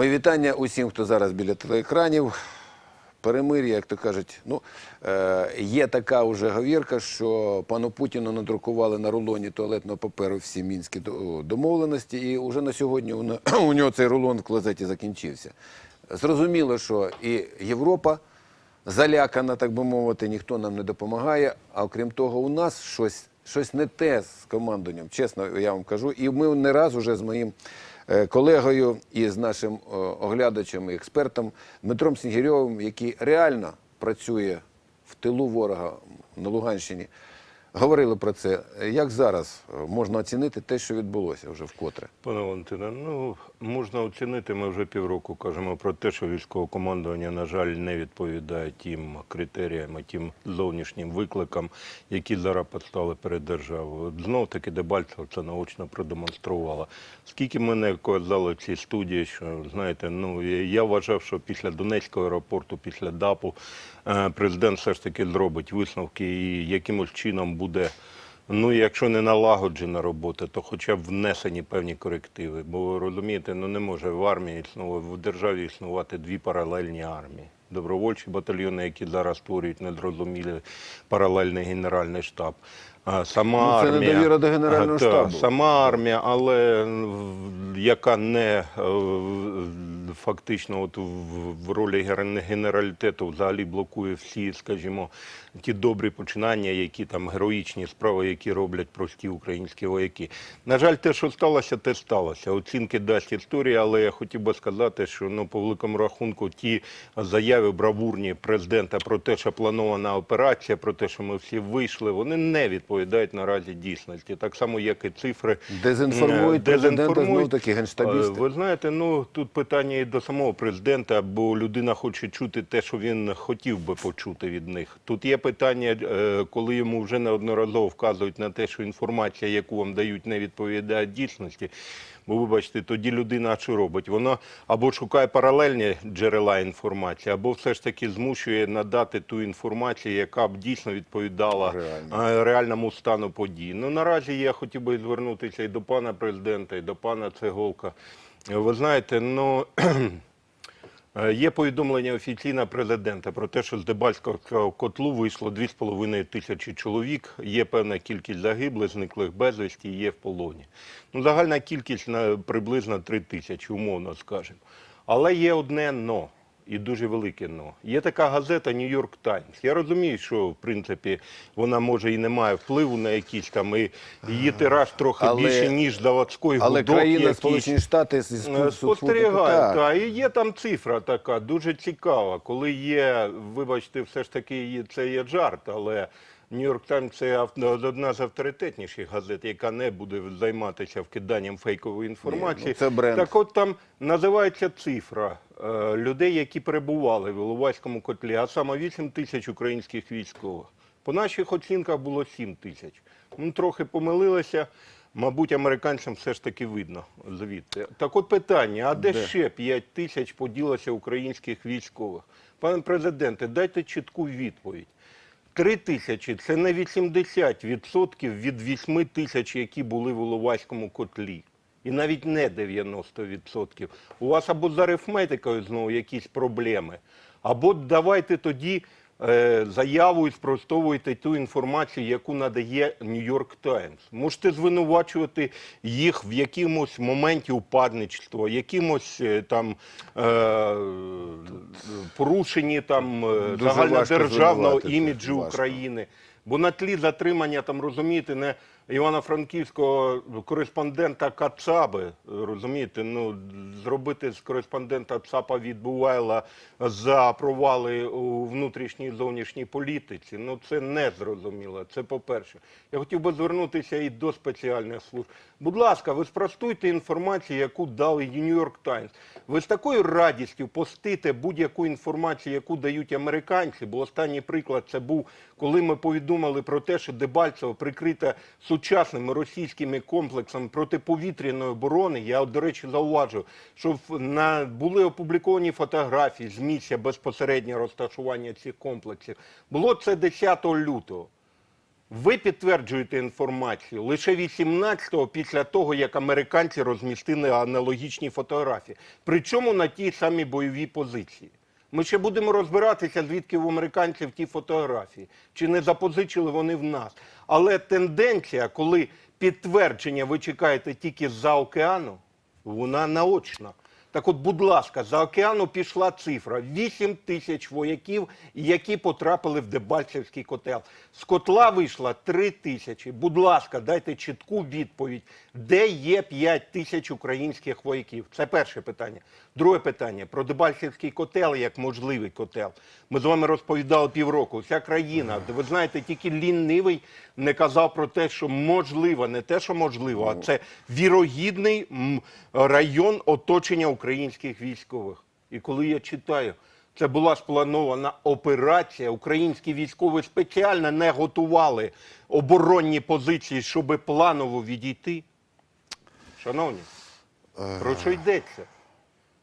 Мої вітання усім, хто зараз біля телеекранів. Перемир'я, як то кажуть, ну е, є така уже говірка, що пану Путіну надрукували на рулоні туалетного паперу всі мінські домовленості, і вже на сьогодні у, у нього цей рулон в клозеті закінчився. Зрозуміло, що і Європа залякана, так би мовити, ніхто нам не допомагає. А окрім того, у нас щось, щось не те з командуванням, чесно я вам кажу. І ми не раз уже з моїм колегою і з нашим е, оглядачем і експертом Дмитром Снігірьовим, який реально працює в тилу ворога на Луганщині, говорили про це. Як зараз е, можна оцінити те, що відбулося вже вкотре? Пане Валентине, ну можна оцінити. Ми вже півроку кажемо про те, що військове командування, на жаль, не відповідає тим критеріям, тим зовнішнім викликам, які зараз постали перед державою. Знов таки Дебальцев це наочно продемонструвала. Скільки мене казали в цій студії, що знаєте, ну я вважав, що після Донецького аеропорту, після ДАПу, е, президент все ж таки зробить висновки і якимось чином буде. Ну, якщо не налагоджена робота, то хоча б внесені певні корективи. Бо розумієте, ну не може в армії існувати, в державі існувати дві паралельні армії. Добровольчі батальйони, які зараз створюють незрозумілий паралельний генеральний штаб. Сама Ну, це армія, недовіра до Генерального та, штабу. Сама армія, але яка не е, фактично от в, в ролі генералітету взагалі блокує всі, скажімо, ті добрі починання, які там героїчні справи, які роблять прості українські вояки. На жаль, те, що сталося, те сталося. Оцінки дасть історія, але я хотів би сказати, що ну по великому рахунку ті заяви бравурні президента про те, що планована операція, про те, що ми всі вийшли, вони не відповідають наразі дійсності. Так само, як і цифри Дезінформують Е, президента знов-таки генштабісти. Е, Ви знаєте, ну тут питання і до самого президента, бо людина хоче чути те, що він хотів би почути від них. Тут є питання, е, коли йому вже неодноразово вказують на те, що інформація, яку вам дають, не відповідає дійсності. Бо вибачте, тоді людина що робить? Вона або шукає паралельні джерела інформації, або все ж таки змушує надати ту інформацію, яка б дійсно відповідала Реально. е, реальному стану подій. Ну наразі я хотів би звернутися і до пана президента, і до пана Цеголка. Ви знаєте, ну. Є повідомлення офіційного президента про те, що з Дебальського котлу вийшло 2,5 тисячі чоловік. Є певна кількість загиблих, зниклих безвісті, є в полоні. Ну, загальна кількість приблизно 3 тисячі, умовно скажемо. Але є одне но. І дуже велике но. Є така газета Нью-Йорк Таймс. Я розумію, що в принципі вона може і не має впливу на якісь там, і її тираж трохи Але- більше, ніж заводський Але гудок. країна, якийсь. Сполучені Штати Е, Спостерігають, так. І є там цифра така, дуже цікава. Коли є, вибачте, все ж таки це є жарт, але Нью-Йорк Таймс це одна з авторитетніших газет, яка не буде займатися вкиданням фейкової інформації. ну, це бренд. Так от там називається цифра людей, які перебували в Іловайському котлі, а саме 8 тисяч українських військових. По наших оцінках було 7 тисяч. Ну, трохи помилилися. Мабуть, американцям все ж таки видно звідти. Так от питання: а де, Де? ще 5 тисяч поділося українських військових? Пане президенте, дайте чітку відповідь. 3 тисячі це не 80% від 8 тисяч, які були в Іловайському котлі. І навіть не 90%. У вас або з арифметикою знову якісь проблеми, або давайте тоді е, заяву і спростовуйте ту інформацію, яку надає Нью-Йорк Таймс. Можете звинувачувати їх в якомусь моменті упадничества, якимось е, там е, порушенні там е, загальнодержавного іміджу. України. Бо на тлі затримання там розумієте, не Івано-Франківського кореспондента Кацаби, розумієте, ну зробити з кореспондента ЦАПа відбувайла за провали у внутрішній зовнішній політиці. Ну це не зрозуміло. Це по-перше. Я хотів би звернутися і до спеціальних служб. Будь ласка, ви спростуйте інформацію, яку дали Нью-Йорк Таймс. Ви з такою радістю постите будь-яку інформацію, яку дають американці, бо останній приклад це був, коли ми повідомили про те, що Дебальцево прикрите сучасними російськими комплексами протиповітряної оборони. Я, до речі, зауважу, що на, були опубліковані фотографії з місця безпосереднього розташування цих комплексів. Було це 10 лютого. Ви підтверджуєте інформацію лише 18-го після того, як американці розмістили аналогічні фотографії. Причому на тій самій бойовій позиції. Ми ще будемо розбиратися, звідки в американців ті фотографії, чи не запозичили вони в нас. Але тенденція, коли підтвердження ви чекаєте тільки з-за океану, вона наочна. Так от, будь ласка, за океану пішла цифра 8 тисяч вояків, які потрапили в Дебальцевський котел. З котла вийшла 3 тисячі. Будь ласка, дайте чітку відповідь, де є 5 тисяч українських вояків. Це перше питання. Друге питання про Дебальцевський котел як можливий котел. Ми з вами розповідали півроку. Вся країна, ви знаєте, тільки лінивий не казав про те, що можливо, не те, що можливо, а це вірогідний район оточення українських військових. І коли я читаю, це була спланована операція. Українські військові спеціально не готували оборонні позиції, щоб планово відійти. Шановні, про що йдеться?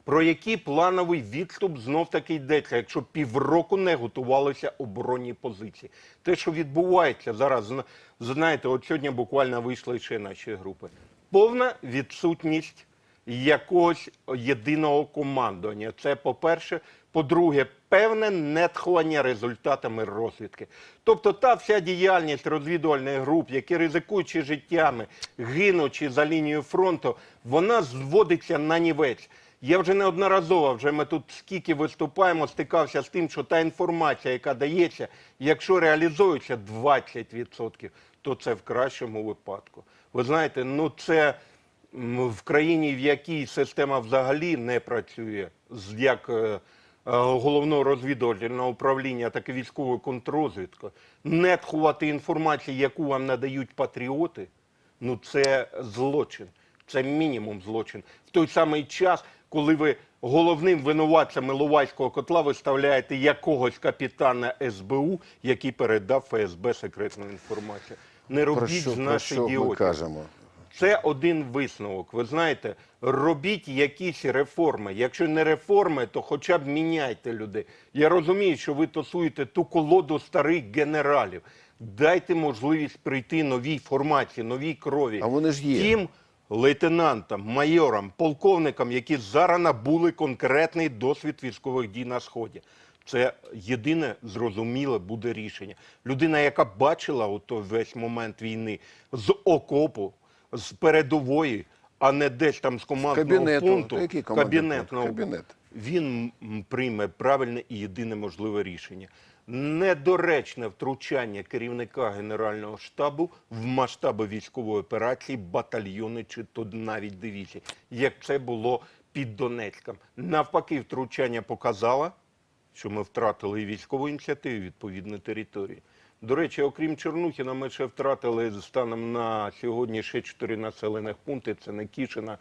Про який плановий відступ знов таки йдеться, якщо півроку не готувалися оборонні позиції. Те, що відбувається зараз, знаєте, от сьогодні буквально вийшли ще наші групи. Повна відсутність якогось єдиного командування. Це по-перше. По-друге, певне нетхлення результатами розвідки. Тобто та вся діяльність розвідувальних груп, які ризикуючи життями, гинучи за лінією фронту, вона зводиться на нівець. Я вже неодноразово, вже ми тут скільки виступаємо, стикався з тим, що та інформація, яка дається, якщо реалізується 20%, то це в кращому випадку. Ви знаєте, ну це в країні, в якій система взагалі не працює, з- як е, е, головного розвідувального управління, так і військової контррозвідки, не тхувати інформацію, яку вам надають патріоти, ну це злочин. Це мінімум злочин. В той самий час, коли ви головним винуватцем Іловайського котла виставляєте якогось капітана СБУ, який передав ФСБ секретну інформацію. Не Про робіть що, з про що ми ідіотів. кажемо? Це один висновок. Ви знаєте, робіть якісь реформи. Якщо не реформи, то хоча б міняйте людей. Я розумію, що ви тусуєте ту колоду старих генералів. Дайте можливість прийти новій формації, новій крові. А вони ж є. Тим лейтенантам, майорам, полковникам, які зараз набули конкретний досвід військових дій на сході. Це єдине зрозуміле буде рішення. Людина, яка бачила ото весь момент війни з окопу, з передової, а не десь там з командного кабінету. пункту, Та який командний кабінетного пункт? Кабінет. він прийме правильне і єдине можливе рішення. Недоречне втручання керівника Генерального штабу в масштаби військової операції, батальйони чи то навіть дивізії, як це було під Донецьком. Навпаки, втручання показало, що ми втратили і військову ініціативу, і відповідну територію. До речі, окрім Чорнухіна, ми ще втратили станом на сьогодні ще чотири населених пункти. Це Некішина,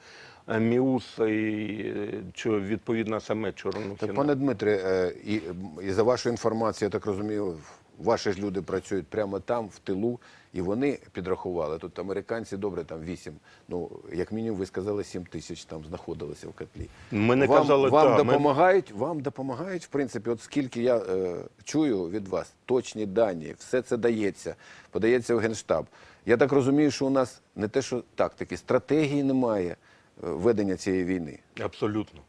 Міус і е, що, відповідно саме Чорнухіна. Так, пане Дмитре, е, і, і за вашу інформацію, я так розумію, ваші ж люди працюють прямо там, в тилу, і вони підрахували. Тут американці добре, там 8. Ну, як мінімум, ви сказали, 7 тисяч там знаходилися в котлі. Ми не вам, казали, вам та, ми- допомагають, вам допомагають, в принципі, от скільки я е, чую від вас, точні дані, все це дається, подається в Генштаб. Я так розумію, що у нас не те, що тактики, стратегії немає е, ведення цієї війни. Абсолютно.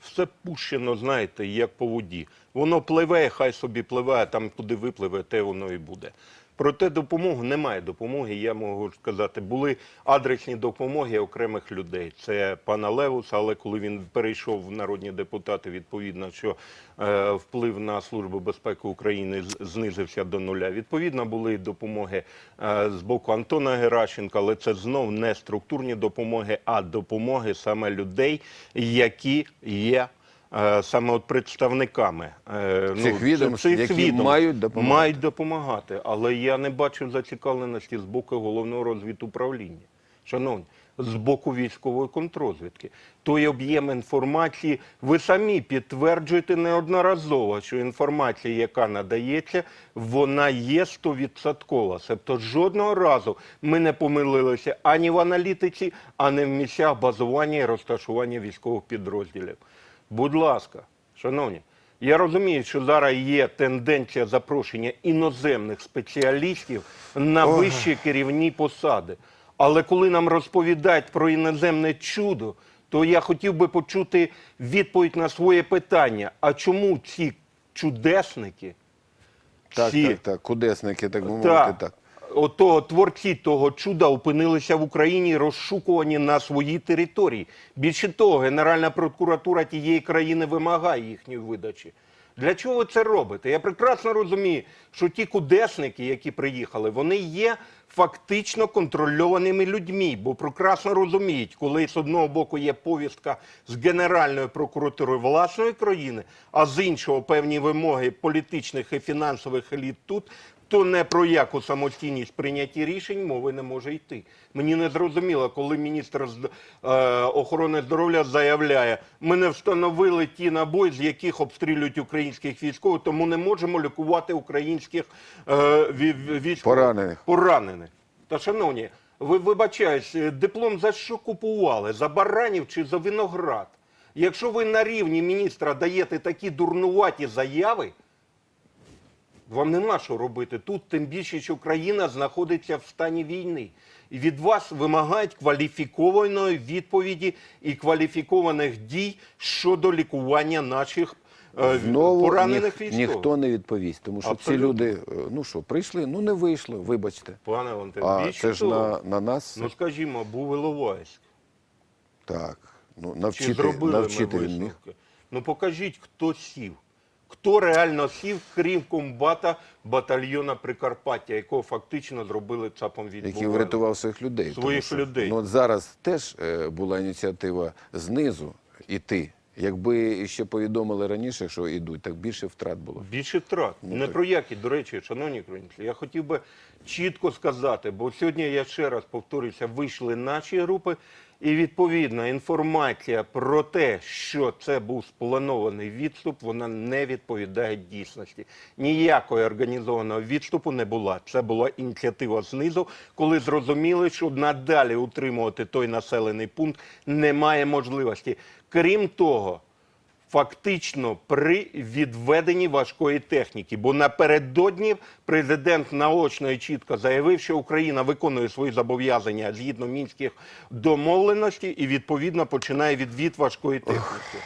Все пущено, знаєте, як по воді. Воно пливе, хай собі пливе, а там куди випливе, те воно і буде. Проте допомоги немає допомоги, я можу сказати. Були адресні допомоги окремих людей. Це пана Левуса, але коли він перейшов в народні депутати, відповідно, що е, вплив на Службу безпеки України знизився до нуля. Відповідно, були допомоги е, з боку Антона Геращенка, але це знов не структурні допомоги, а допомоги саме людей, які є. Е, Саме от представниками е, Цих відомств, які мають допомагати. мають допомагати. Але я не бачив зацікавленості з боку головного розвідуправління. Шановні, з боку військової контрозвідки. Той об'єм інформації ви самі підтверджуєте неодноразово, що інформація, яка надається, вона є стовідсоткова. Тобто жодного разу ми не помилилися ані в аналітиці, ані в місцях базування і розташування військових підрозділів. Будь ласка, шановні, Я розумію, що зараз є тенденція запрошення іноземних спеціалістів на вищі керівні посади. Але коли нам розповідають про іноземне чудо, то я хотів би почути відповідь на своє питання: а чому ці чудесники, Так, ці так, так. Кудесники, так би мовити, так. Отого творці того чуда опинилися в Україні розшукувані на своїй території. Більше того, Генеральна прокуратура тієї країни вимагає їхньої видачі. Для чого ви це робите? Я прекрасно розумію, що ті кудесники, які приїхали, вони є фактично контрольованими людьми, бо прекрасно розуміють, коли з одного боку є повістка з Генеральної прокуратури власної країни, а з іншого певні вимоги політичних і фінансових еліт тут, то не про яку самостійність прийняті рішень мови не може йти. Мені не зрозуміло, коли міністр е, охорони здоров'я заявляє, ми не встановили ті набої, з яких обстрілюють українських військових, тому не можемо лікувати українських е, ві- ві- військових Поранених. поранених. Та шановні, ви вибачаюсь, е, диплом за що купували? За баранів чи за виноград? Якщо ви на рівні міністра даєте такі дурнуваті заяви, вам нема що робити тут, тим більше, що країна знаходиться в стані війни. І від вас вимагають кваліфікованої відповіді і кваліфікованих дій щодо лікування наших е, Знову поранених ніх- ніхто не відповість, тому що Абсолютно. ці люди, е, ну що, прийшли, ну не вийшло, вибачте. Пане Валентин, А це ж на, на нас. ну скажімо, був Іловайськ. Так. Ну, навчити, навчити він міг. Ну покажіть, хто сів. Хто реально сів, крім комбата батальйона Прикарпаття, якого фактично зробили ЦАПом від який врятував своїх людей. Своїх людей. Ну, от зараз теж е, була ініціатива знизу іти. Якби ще повідомили раніше, що йдуть, так більше втрат було. Більше втрат. Ну, не так. про які, до речі, шановні українці, я хотів би чітко сказати, бо сьогодні я ще раз повторюся, вийшли наші групи, і відповідна інформація про те, що це був спланований відступ, вона не відповідає дійсності. Ніякої організованого відступу не була. Це була ініціатива знизу, коли зрозуміли, що надалі утримувати той населений пункт немає можливості. Крім того, фактично при відведенні важкої техніки. Бо напередодні президент наочно і чітко заявив, що Україна виконує свої зобов'язання згідно мінських домовленостей і відповідно починає відвід важкої техніки.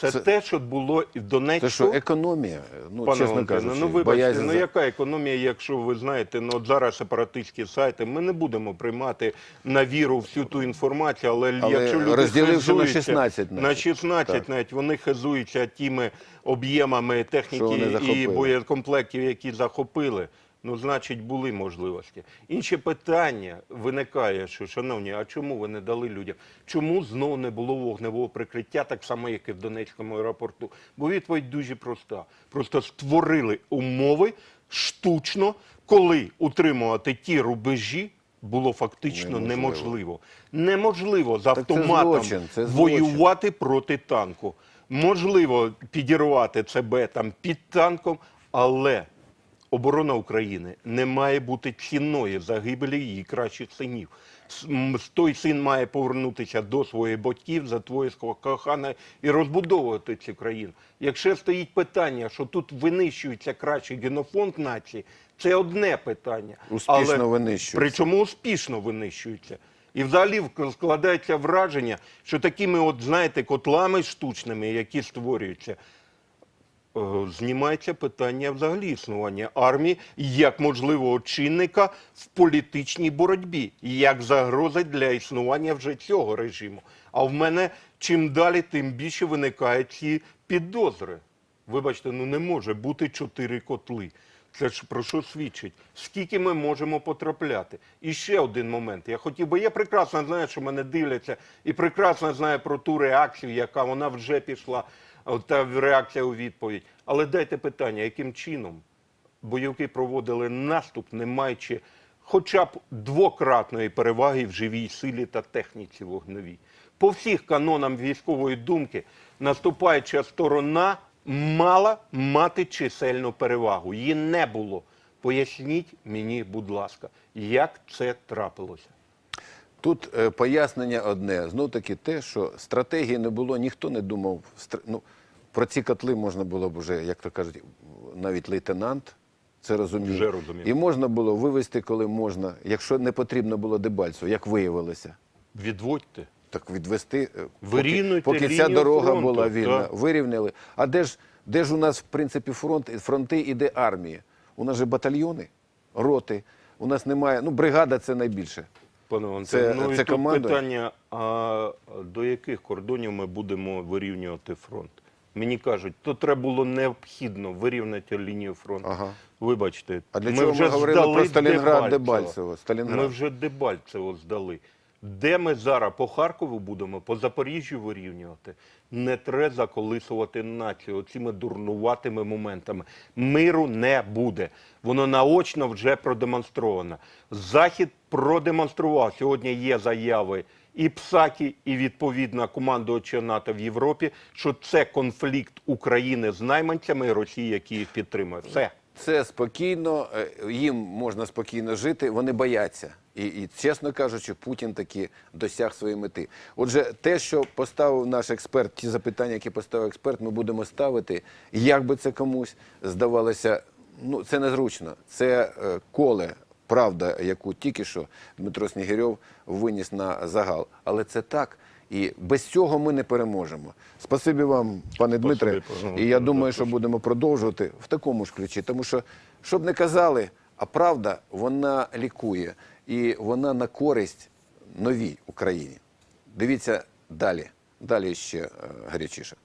Це, Це- те, що було і в Донецьку. Це що, економія? Ну, Пане чесно Валентине, кажучи, ну вибачте, боязнь ну за- яка економія, якщо ви знаєте, ну от зараз сепаратистські сайти, ми не будемо приймати на віру всю ту інформацію, але, Але якщо люди розділивши на хизуються- 16 навіть. на 16 Так. навіть вони хизуються тими об'ємами Що техніки і захопили. боєкомплектів, які захопили. Ну, значить, були можливості. Інше питання виникає, що, шановні, а чому ви не дали людям? Чому знову не було вогневого прикриття, так само, як і в Донецькому аеропорту? Бо відповідь дуже проста. Просто створили умови штучно, коли утримувати ті рубежі було фактично Неможливо. неможливо. Неможливо з це автоматом злочин, це злочин. воювати проти танку. Можливо, підірвати себе там під танком, але оборона України не має бути ціною загибелі її кращих синів. Той син має повернутися до своїх батьків, за твоє кохана і розбудовувати цю країну. Якщо стоїть питання, що тут винищується кращий генофонд нації, це одне питання. Успішно Але винищується. Причому успішно винищується. І взагалі складається враження, що такими, от знаєте, котлами штучними, які створюються, знімається питання взагалі існування армії як можливого чинника в політичній боротьбі, як загроза для існування вже цього режиму. А в мене чим далі, тим більше виникають ці підозри. Вибачте, ну не може бути чотири котли. Це ж про що свідчить? Скільки ми можемо потрапляти? І ще один момент. Я хотів би, я прекрасно знаю, що мене дивляться, і прекрасно знаю про ту реакцію, яка вона вже пішла, та реакція у відповідь. Але дайте питання, яким чином бойовики проводили наступ, не маючи хоча б двократної переваги в живій силі та техніці вогневій. По всіх канонам військової думки наступаюча сторона мала мати чисельну перевагу. Її не було. Поясніть мені, будь ласка, як це трапилося? Тут е, пояснення одне. Знов таки те, що стратегії не було, ніхто не думав. Ну, Про ці котли можна було б вже, як то кажуть, навіть лейтенант це розумів. Розумів. І можна було вивезти, коли можна, якщо не потрібно було Дебальцево, як виявилося. Відводьте. Так відвести, е, поки, поки ця дорога фронту, була вільна, так. вирівняли. А де ж, де ж у нас, в принципі, фронт, фронти і де армія? У нас же батальйони, роти. У нас немає, ну, бригада це найбільше. Пане Антон, Це- ну це команда? питання, а до яких кордонів ми будемо вирівнювати фронт? Мені кажуть, то треба було необхідно вирівняти лінію фронту. Ага. Вибачте, А для чого ми говорили про Сталінград. Дебальцево? Сталінград. Ми вже Дебальцево здали. Де ми зараз по Харкову будемо, по Запоріжжю вирівнювати? Не треба заколисувати націю оціми дурнуватими моментами. Миру не буде. Воно наочно вже продемонстровано. Захід продемонстрував. Сьогодні є заяви і Псакі, і відповідно командувача НАТО в Європі, що це конфлікт України з найманцями і Росії, які їх підтримує. Все. Це спокійно, е, їм можна спокійно жити, вони бояться. І, і чесно кажучи, Путін таки досяг своєї мети. Отже, те, що поставив наш експерт, ті запитання, які поставив експерт, ми будемо ставити. Як би це комусь здавалося, ну це незручно. Це е, коле, правда, яку тільки що Дмитро Снігирьов виніс на загал. Але це так. І без цього ми не переможемо. Спасибі вам, пане Дмитре. І я думаю, що будемо продовжувати в такому ж ключі. Тому що, щоб не казали, а правда, вона лікує. І вона на користь новій Україні. Дивіться далі. Далі ще е, гарячіше.